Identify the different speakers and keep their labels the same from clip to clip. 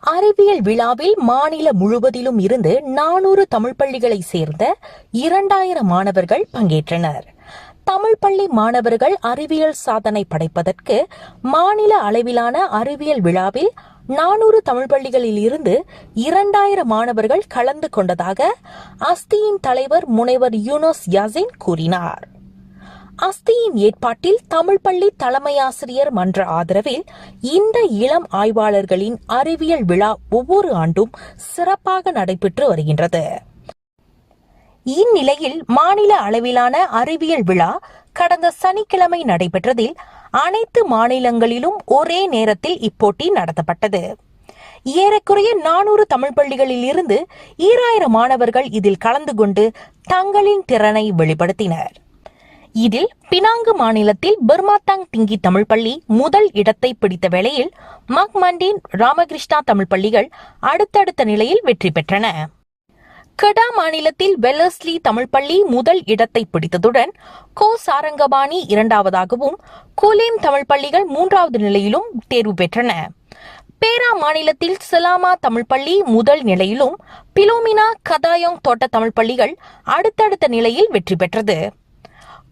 Speaker 1: அறிவியல் விழாவில் மாநில முழுவதிலும் இருந்து நானூறு தமிழ் பள்ளிகளை சேர்ந்த இரண்டாயிரம் மாணவர்கள் பங்கேற்றனர். தமிழ் பள்ளி மாணவர்கள் அறிவியல் சாதனை படைப்பதற்கு மாநில அளவிலான அறிவியல் விழாவில் நானூறு தமிழ் பள்ளிகளில் இருந்து இரண்டாயிரம் மாணவர்கள் கலந்து கொண்டதாக அஸ்தியின் தலைவர் முனைவர் யூனோஸ் யாசின் கூறினார். அஸ்தியின் ஏற்பாட்டில் தமிழ் பள்ளி தலைமையாசிரியர் மன்ற ஆதரவில் இந்த இளம் ஆய்வாளர்களின் அறிவியல் விழா ஒவ்வொரு ஆண்டும் சிறப்பாக நடைபெற்று வருகின்றது. இந்நிலையில் மாநில அளவிலான அறிவியல் விழா கடந்த சனிக்கிழமை நடைபெற்றதில் அனைத்து மாநிலங்களிலும் ஒரே நேரத்தில் இப்போட்டி நடத்தப்பட்டது. ஏறக்குறைய நானூறு தமிழ் பள்ளிகளில் இருந்து ஈராயிரம் மாணவர்கள் இதில் கலந்து கொண்டு தங்களின் திறனை வெளிப்படுத்தினர். இதில் பினாங்கு மாநிலத்தில் பர்மாத்தாங் திங்கி தமிழ் பள்ளி முதல் இடத்தை பிடித்த வேளையில் மக்மண்டின் ராமகிருஷ்ணா தமிழ் பள்ளிகள் அடுத்தடுத்த நிலையில் வெற்றி பெற்றன. கடா மாநிலத்தில் வெல்லஸ்லி தமிழ் பள்ளி முதல் இடத்தை பிடித்ததுடன் கோ சாரங்கபாணி இரண்டாவதாகவும் கோலேம் தமிழ் பள்ளிகள் மூன்றாவது நிலையிலும் தேர்வு பெற்றன. பேரா மாநிலத்தில் சிலாமா தமிழ் பள்ளி முதல் நிலையிலும் பிலோமினா கதாயோங் தோட்ட தமிழ் பள்ளிகள் அடுத்தடுத்த நிலையில் வெற்றி பெற்றது.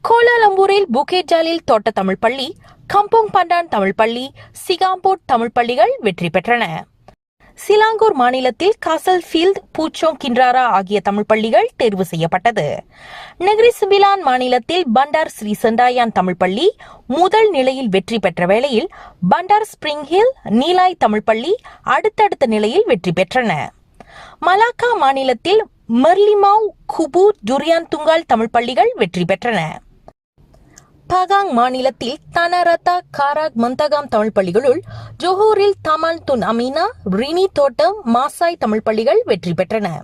Speaker 1: கோலாலம்பூரில் புகேஜாலில் தோட்ட தமிழ் பள்ளி கம்போங் பண்டான் தமிழ் பள்ளி சிகாம்போட் தமிழ் பள்ளிகள் வெற்றி பெற்றன. சிலாங்கூர் மாநிலத்தில் காசல் ஃபீல்ட் பூச்சோங் கின்றாரா ஆகிய தமிழ் பள்ளிகள் தேர்வு செய்யப்பட்டது. நெகிரி சிபிலான் மாநிலத்தில் பண்டார் ஸ்ரீ செண்டாயான் தமிழ் பள்ளி முதல் நிலையில் வெற்றி பெற்ற வேளையில் Bandar Spring Hill Nilai Tamil பள்ளி அடுத்தடுத்த நிலையில் வெற்றி பெற்றன. மலாக்கா மாநிலத்தில் மெர்லிமாவ் குபு துரியான் துங்கால் தமிழ் பள்ளிகள் வெற்றி பெற்றன. பகாங் மாநிலத்தில் Tanah Rata Karak Mentakab Tamil பள்ளிகளுள் ஜோஹூரில் தமால் துன் அமீனா ரினி தோட்டம் மாசாய் தமிழ் பள்ளிகள் வெற்றி பெற்றன.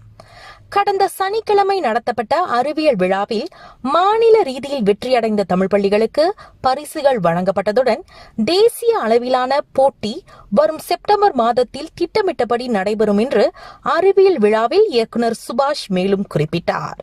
Speaker 1: கடந்த சனிக்கிழமை நடத்தப்பட்ட அறிவியல் விழாவில் மாநில ரீதியில் வெற்றியடைந்த தமிழ் பள்ளிகளுக்கு பரிசுகள் வழங்கப்பட்டதுடன் தேசிய அளவிலான போட்டி வரும் செப்டம்பர் மாதத்தில் திட்டமிட்டபடி நடைபெறும் என்று அறிவியல் விழாவில் இயக்குநர் சுபாஷ் மேலும் குறிப்பிட்டார்.